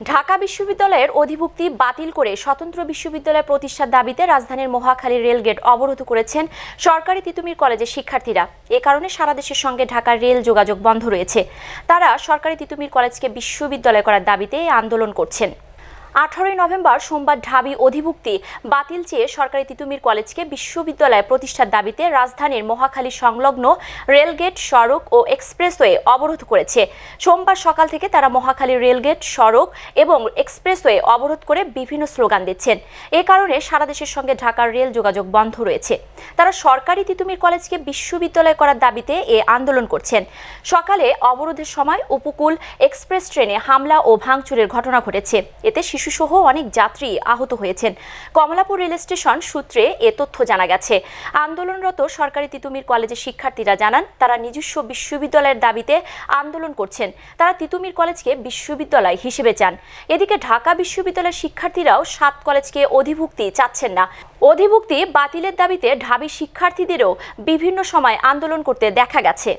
ঢাকা বিশ্ববিদ্যালয়ের অধিভুক্তি বাতিল করে স্বতন্ত্র বিশ্ববিদ্যালয় প্রতিষ্ঠার দাবিতে রাজধানীর মহাখালী রেলগেট অবরোধ করেছেন সরকারি তিতুমির কলেজের শিক্ষার্থীরা। এ কারণে সারা দেশের সঙ্গে ঢাকার রেল যোগাযোগ বন্ধ রয়েছে। তারা সরকারি তিতুমির কলেজকে বিশ্ববিদ্যালয় করার দাবিতে আন্দোলন করছেন। আঠারোই নভেম্বর সোমবার ঢাবি অধিভুক্তি বাতিল চেয়ে সরকারি তিতুমির কলেজকে বিশ্ববিদ্যালয় প্রতিষ্ঠার দাবিতে রাজধানীর মহাখালী সংলগ্ন রেলগেট, সড়ক ও এক্সপ্রেসওয়ে অবরোধ করেছে। সোমবার সকাল থেকে তারা মহাখালী রেলগেট, সড়ক এবং এক্সপ্রেসওয়ে অবরোধ করে বিভিন্ন স্লোগান দিচ্ছেন। এ কারণে সারা দেশের সঙ্গে ঢাকার রেল যোগাযোগ বন্ধ রয়েছে। তারা সরকারি তিতুমির কলেজকে বিশ্ববিদ্যালয় করার দাবিতে এ আন্দোলন করছেন। সকালে অবরোধের সময় উপকূল এক্সপ্রেস ট্রেনে হামলা ও ভাঙচুরের ঘটনা ঘটেছে। এতে শিশুসহ অনেক যাত্রী আহত হয়েছেন। কমলাপুর রেল স্টেশন সূত্রে এ তথ্য জানা গেছে। আন্দোলনরত সরকারি তিতুমির কলেজের শিক্ষার্থীরা জানান, তারা নিজস্ব বিশ্ববিদ্যালয়ের দাবিতে আন্দোলন করছেন। তারা তিতুমির কলেজকে বিশ্ববিদ্যালয় হিসেবে চান। এদিকে ঢাকা বিশ্ববিদ্যালয়ের শিক্ষার্থীরাও সাত কলেজকে অধিভুক্তি চাচ্ছেন না। অধিভুক্তি বাতিলের দাবিতে ঢাবি শিক্ষার্থীদেরও বিভিন্ন সময় আন্দোলন করতে দেখা গেছে।